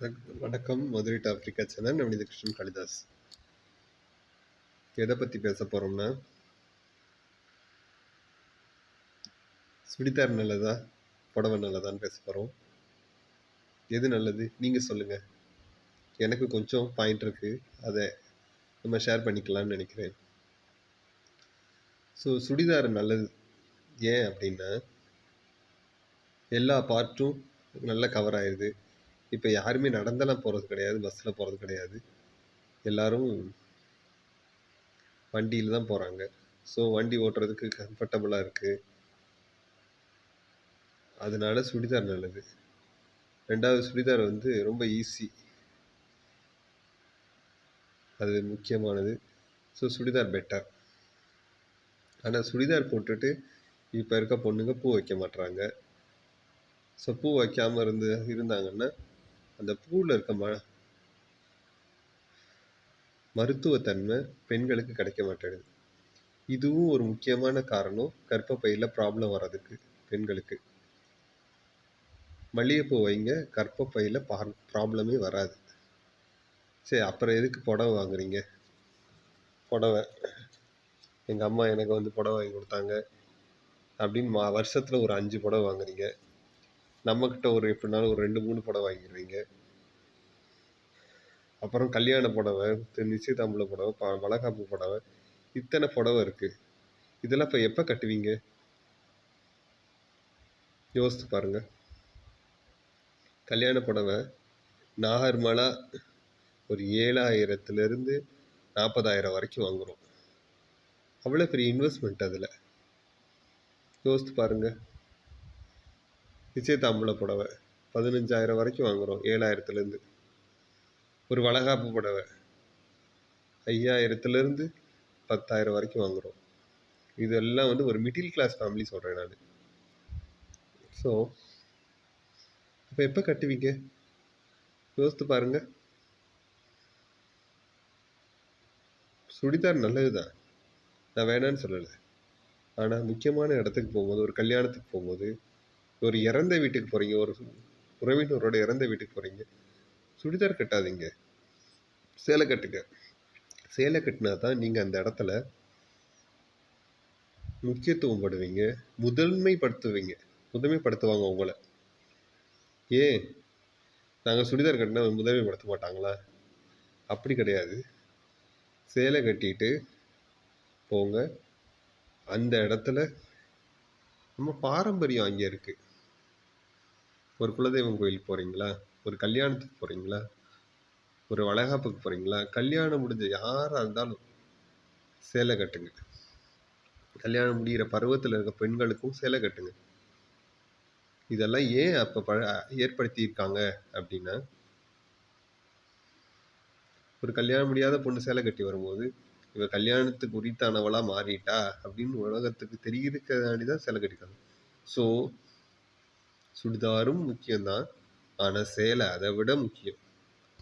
வணக்கம் Madurai to Africa channel. Navaneetha Krishnan Kalidas. எதை பற்றி பேச போகிறோம்னா சுடிதார் நல்லதா புடவை நல்லதான்னு பேச போகிறோம் எது நல்லது? நீங்கள் சொல்லுங்கள் எனக்கு கொஞ்சம் பாயிண்ட் இருக்குது அதை நம்ம ஷேர் பண்ணிக்கலாம்னு நினைக்கிறேன். ஸோ சுடிதார் நல்லது. ஏன் அப்படின்னா எல்லா பார்ட்டும் நல்லா கவர் ஆயிடுது இப்போ யாருமே நடந்தெல்லாம் போகிறது கிடையாது பஸ்ஸில் போகிறது கிடையாது. எல்லாரும் வண்டியில் தான் போகிறாங்க ஸோ வண்டி ஓட்டுறதுக்கு கம்ஃபர்டபுளாக இருக்குது அதனால சுடிதார் நல்லது. ரெண்டாவது சுடிதார் வந்து ரொம்ப ஈஸி அது முக்கியமானது. ஸோ சுடிதார் பெட்டர் ஆனால் சுடிதார் போட்டுட்டு இப்போ இருக்க பொண்ணுங்க பூ வைக்க மாட்டுறாங்க ஸோ பூ வைக்காமல் இருந்து இருந்தாங்கன்னா அந்த பூவில் இருக்க ம மருத்துவத்தன்மை பெண்களுக்கு கிடைக்க மாட்டேங்குது. இதுவும் ஒரு முக்கியமான காரணம். கர்ப்பப்பையில் ப்ராப்ளம் வர்றதுக்கு பெண்களுக்கு. மல்லிகைப்பூ வைங்க கர்ப்பப்பையில் பா ப்ராப்ளமே வராது. சரி அப்புறம் எதுக்கு புடவை வாங்குறீங்க? புடவை. எங்கள் அம்மா எனக்கு வந்து புடவை வாங்கி கொடுத்தாங்க. அப்படின்னு மா வருஷத்தில் ஒரு அஞ்சு புடவை வாங்குறீங்க. நம்மக்கிட்ட ஒரு எப்படினாலும் ஒரு ரெண்டு மூணு புடவை வாங்கிடுவீங்க அப்புறம் கல்யாண புடவை நிச்சயதாம்பூல புடவை ப வளகாப்பு புடவை இத்தனை புடவை இருக்குது இதெல்லாம் இப்போ எப்போ கட்டுவீங்க? யோசித்து பாருங்க. கல்யாண புடவை நாகர்மலா ஒரு ஏழாயிரத்துலேருந்து நாற்பதாயிரம் வரைக்கும் வாங்குகிறோம் அவ்வளோ பெரிய இன்வெஸ்ட்மெண்ட் அதில். யோசித்து பாருங்கள் நிச்சயதாம்பூல புடவை. பதினஞ்சாயிரம் வரைக்கும் வாங்குகிறோம் ஏழாயிரத்துலேருந்து. ஒரு வளகாப்பு புடவை. ஐயாயிரத்துலேருந்து பத்தாயிரம் வரைக்கும் வாங்குகிறோம் இதெல்லாம் வந்து ஒரு மிடில் கிளாஸ் ஃபேமிலி சொல்கிறேன் நான். ஸோ இப்போ எப்போ கட்டுவீங்க? யோசித்து பாருங்க. சுடிதார் நல்லது தான் நான் வேணான்னு சொல்லலை. ஆனால் முக்கியமான இடத்துக்கு போகும்போது ஒரு கல்யாணத்துக்கு போகும்போது ஒரு இறந்த வீட்டுக்கு போகிறீங்க ஒரு உறவினரோட இறந்த வீட்டுக்கு போகிறீங்க சுடிதார் கட்டாதீங்க. சேலை கட்டுங்க. சேலை கட்டினா தான் நீங்கள் அந்த இடத்துல முக்கியத்துவம் படுவீங்க முதன்மைப்படுத்துவீங்க. முதன்மைப்படுத்துவாங்க உங்களை. ஏன்? நாங்கள் சுடிதார் கட்டினா முதன்மைப்படுத்த மாட்டாங்களா? அப்படி கிடையாது. சேலை கட்டிட்டு போங்க. அந்த இடத்துல நம்ம பாரம்பரியம் அங்கே இருக்குது ஒரு குலதெய்வம் கோயிலுக்கு போகிறீங்களா ஒரு கல்யாணத்துக்கு போகிறீங்களா ஒரு வளகாப்புக்கு போகிறீங்களா கல்யாணம் முடிஞ்ச யாராக இருந்தாலும் சேலை கட்டுங்க. கல்யாணம் முடிகிற பருவத்தில் இருக்க பெண்களுக்கும் சேலை கட்டுங்க. இதெல்லாம் ஏன் அப்போ ப ஏற்படுத்தியிருக்காங்க அப்படின்னா ஒரு கல்யாணம் முடியாத பொண்ணு சேலை கட்டி வரும்போது இவ கல்யாணத்துக்கு உரித்தானவளாக மாறிட்டா? அப்படின்னு உலகத்துக்கு தெரியிருக்கிறதாண்டி தான் சேலை கட்டிக்காங்க ஸோ சுடிதாரும் முக்கியம்தான். ஆனால் சேலை அதை விட முக்கியம்.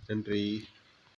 நன்றி.